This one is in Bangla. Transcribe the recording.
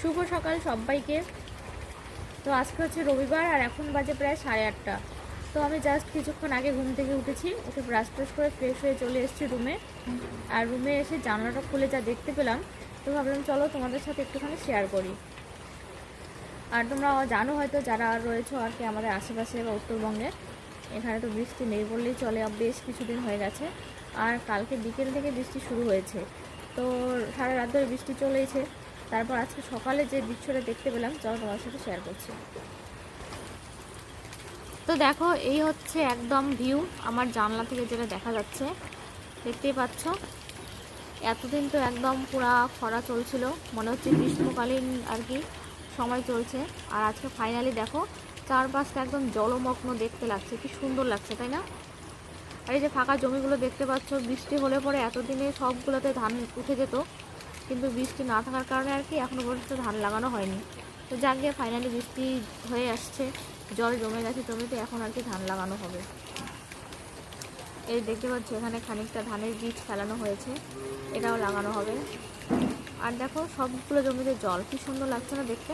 শুভ সকাল সবাইকে। তো আজকে হচ্ছে রবিবার আর এখন বাজে প্রায় সাড়ে আটটা। তো আমি জাস্ট কিছুক্ষণ আগে ঘুম থেকে উঠেছি, উঠে ব্রাশ ট্রাশ করে ফ্রেশ হয়ে চলে এসেছি রুমে আর রুমে এসে জানলাটা খুলে যা দেখতে পেলাম, তো ভাবলাম চলো তোমাদের সাথে একটুখানি শেয়ার করি। আর তোমরা জানো হয়তো যারা রয়েছে আর কি আমাদের আশেপাশে বা উত্তরবঙ্গে, এখানে তো বৃষ্টি নেই বললেই চলে আর বেশ কিছুদিন হয়ে গেছে। আর কালকে বিকেল থেকে বৃষ্টি শুরু হয়েছে। তো সারা রাত ধরে বৃষ্টি চলেছে তারপর আজকে সকালে যে দৃশ্যটা দেখতে পেলাম, চলো তোমার সাথে শেয়ার করছি। তো দেখো, এই হচ্ছে একদম ভিউ আমার জানলা থেকে যেটা দেখা যাচ্ছে। দেখতেই পাচ্ছ, এতদিন তো একদম পুরা খরা চলছিল, মনে হচ্ছে গ্রীষ্মকালীন আর কি, সময় চলছে। আর আজকে ফাইনালি দেখো, চারপাশটা একদম জলমগ্ন দেখতে লাগছে, কি সুন্দর লাগছে, তাই না? আর এই যে ফাঁকা জমিগুলো দেখতে পাচ্ছ, বৃষ্টি হলে পরে এতদিনে সবগুলোতে ধান উঠে যেত। কিন্তু বৃষ্টি না থাকার কারণে আর কি এখনও পর্যন্ত ধান লাগানো হয়নি। তো যাক গিয়ে ফাইনালি বৃষ্টি হয়ে আসছে, জল জমে গেছে জমিতে, এখন আর কি ধান লাগানো হবে। এই দেখতে পাচ্ছি, এখানে খানিকটা ধানের বীজ ফেলানো হয়েছে, এটাও লাগানো হবে। আর দেখো, সবগুলো জমিতে জল, কি সুন্দর লাগছে না দেখতে?